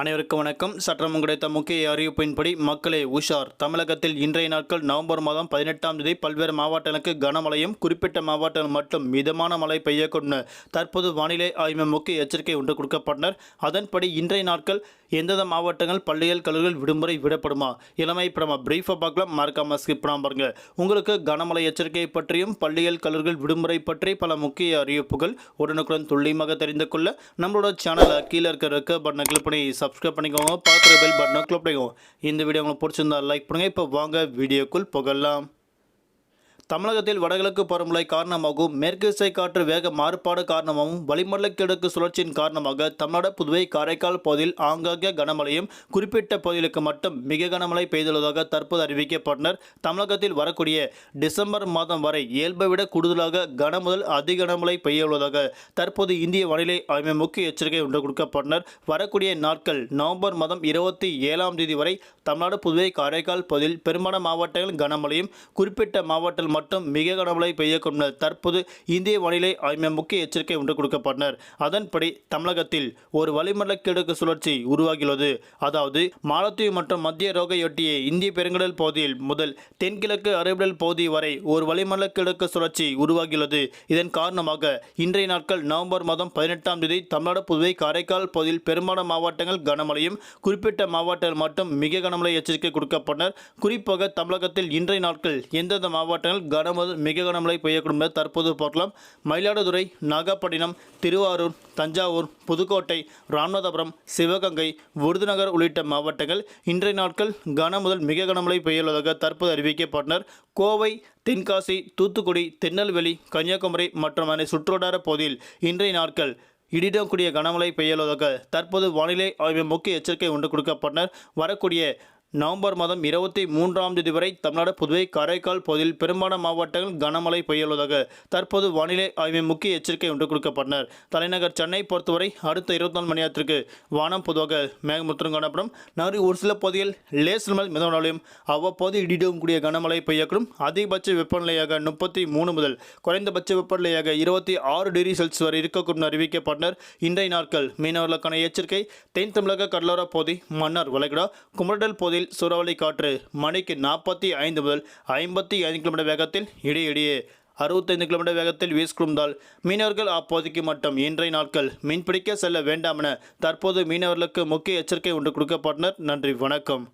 அனைவருக்கும் வணக்கம். சற்றம் கிடைத்த முக்கிய அறிவிப்பின்படி மக்களே உஷார். தமிழகத்தில் இன்றைய நாட்கள் நவம்பர் மாதம் பதினெட்டாம் தேதி பல்வேறு மாவட்டங்களுக்கு கனமழையும் குறிப்பிட்ட மாவட்டங்கள் மட்டும் மிதமான மழை பெய்யக்கூடும் தற்போது வானிலை ஆய்வு முக்கிய எச்சரிக்கை ஒன்று கொடுக்கப்பட்டனர். அதன்படி இன்றைய நாட்கள் எந்தெந்த மாவட்டங்கள் பள்ளிகள் கல்லூரிகள் விடுமுறை விடப்படுமா? இளமை இப்போ நம்ம பிரீஃபாக பார்க்கலாம். மறக்காமல் ஸ்கிப் பண்ணாமல் பாருங்க. உங்களுக்கு கனமழை எச்சரிக்கை பற்றியும் பள்ளிகள் கல்லூரிகள் விடுமுறை பற்றி பல முக்கிய அறிவிப்புகள் உடனுக்குடன் துல்லியமாக தெரிந்து கொள்ள நம்மளோட சேனலை கீழே இருக்க ரெக்க பட்டனை கிளிக் பண்ணி சப்ஸ்கிரைப் பண்ணிக்கோங்க. பார்க்குற பெல் பட்டனை கிளிக் பண்ணிக்கோங்க. இந்த வீடியோ உங்களுக்கு பிடிச்சிருந்தா லைக் பண்ணுங்கள் இப்போ வாங்க வீடியோக்குள் புகழலாம் தமிழகத்தில் வடகிழக்கு பருவமழை காரணமாகவும் மேற்கு இசை காற்று வேக மாறுபாடு காரணமாகவும் வளிமண்டல கிழக்கு சுழற்சியின் காரணமாக தமிழ்நாடு புதுவை காரைக்கால் பகுதியில் ஆங்காங்கே கனமழையும் குறிப்பிட்ட பகுதிகளுக்கு மட்டும் மிக கனமழை பெய்துள்ளதாக தற்போது அறிவிக்கப்பட்டனர். தமிழகத்தில் வரக்கூடிய டிசம்பர் மாதம் வரை இயல்பை விட கூடுதலாக கன முதல் அதி கனமழை தற்போது இந்திய வானிலை ஆய்வு முக்கிய எச்சரிக்கை ஒன்று கொடுக்கப்பட்டனர். வரக்கூடிய நாட்கள் நவம்பர் மாதம் இருபத்தி ஏழாம் தேதி வரை தமிழ்நாடு புதுவை காரைக்கால் பகுதியில் பெரும்பாலான மாவட்டங்கள் கனமழையும் குறிப்பிட்ட மாவட்டங்கள் மட்டும் மிக கனமழை பெய்யக்கூடும் என தற்போது இந்திய வானிலை ஆய்வு முக்கிய எச்சரிக்கை ஒன்று கொடுக்கப்பட்டனர். அதன்படி தமிழகத்தில் ஒரு வளிமண்டல கிழக்கு சுழற்சி உருவாகியுள்ளது. அதாவது மாலத்தீவு மற்றும் மத்திய ரோகையொட்டிய இந்திய பெருங்கடல் பகுதியில் முதல் தென்கிழக்கு அரபிடல் பகுதி வரை ஒரு வளிமண்டல கிழக்கு சுழற்சி உருவாகியுள்ளது. இதன் காரணமாக இன்றைய நாட்கள் நவம்பர் மாதம் பதினெட்டாம் தேதி தமிழ்நாடு புதுவை காரைக்கால் பகுதியில் பெரும்பாலான மாவட்டங்கள் கனமழையும் குறிப்பிட்ட மாவட்டங்கள் மட்டும் மிக கனமழை எச்சரிக்கை கொடுக்கப்பட்டனர். குறிப்பாக தமிழகத்தில் இன்றைய நாட்கள் எந்தெந்த மாவட்டங்கள் கனமுதல் மிக கனமழை பெய்யக்கூடும் என தற்போது பார்க்கலாம். மயிலாடுதுறை நாகப்பட்டினம் திருவாரூர் தஞ்சாவூர் புதுக்கோட்டை ராமநாதபுரம் சிவகங்கை விருதுநகர் உள்ளிட்ட மாவட்டங்கள் இன்றைய நாட்கள் கன முதல் மிக கனமழை பெய்யுள்ளதாக தற்போது அறிவிக்கப்பட்டனர். கோவை தென்காசி தூத்துக்குடி திருநெல்வேலி கன்னியாகுமரி மற்றும் அதனை சுற்றுவட்டார பகுதியில் இன்றைய நாட்கள் இடிடக்கூடிய கனமழை பெய்யுள்ளதாக தற்போது வானிலை ஆய்வு முக்கிய எச்சரிக்கை ஒன்று கொடுக்கப்பட்டனர். வரக்கூடிய நவம்பர் மாதம் இருபத்தி மூன்றாம் தேதி வரை தமிழ்நாடு புதுவை காரைக்கால் பகுதியில் பெரும்பாலான மாவட்டங்கள் கனமழை பெய்யுள்ளதாக தற்போது வானிலை ஆய்வு முக்கிய எச்சரிக்கை ஒன்று கொடுக்கப்பட்டனர். தலைநகர் சென்னை பொறுத்தவரை அடுத்த இருபத்தி நாலு மணி நேரத்திற்கு வானம் பொதுவாக மேகமுத்திரம் காணப்படும். நகரில் ஒரு சில பகுதியில் லேசல் மலை மிதமனாலையும் அவ்வப்போது இடியுடன் கூடிய கனமழை பெய்யக்கூடும். அதிகபட்ச வெப்பநிலையாக முப்பத்தி மூணு முதல் குறைந்தபட்ச வெப்பநிலையாக இருபத்தி ஆறு டிகிரி செல்சியஸ் வரை இருக்கக்கூடும் அறிவிக்கப்பட்டனர். இன்றைய நாட்கள் மீனவர்களுக்கான எச்சரிக்கை. தென் தமிழக கடலோர பகுதி மன்னார் வளைகுடா குமரடல் பகுதியில் சூறாவளி காற்று மணிக்கு நாற்பத்தி ஐந்து முதல் ஐம்பத்தி ஐந்து கிலோமீட்டர் வேகத்தில் இடையிடையே அறுபத்தைந்து கிலோமீட்டர் வேகத்தில் வீசிக்கொண்டால் மீனவர்கள் அப்போதைக்கு மட்டும் இன்றைய நாட்கள் மீன்பிடிக்க செல்ல வேண்டாம் என தற்போது மீனவர்களுக்கு முக்கிய எச்சரிக்கை ஒன்று கொடுக்கப்பட்டனர். நன்றி வணக்கம்.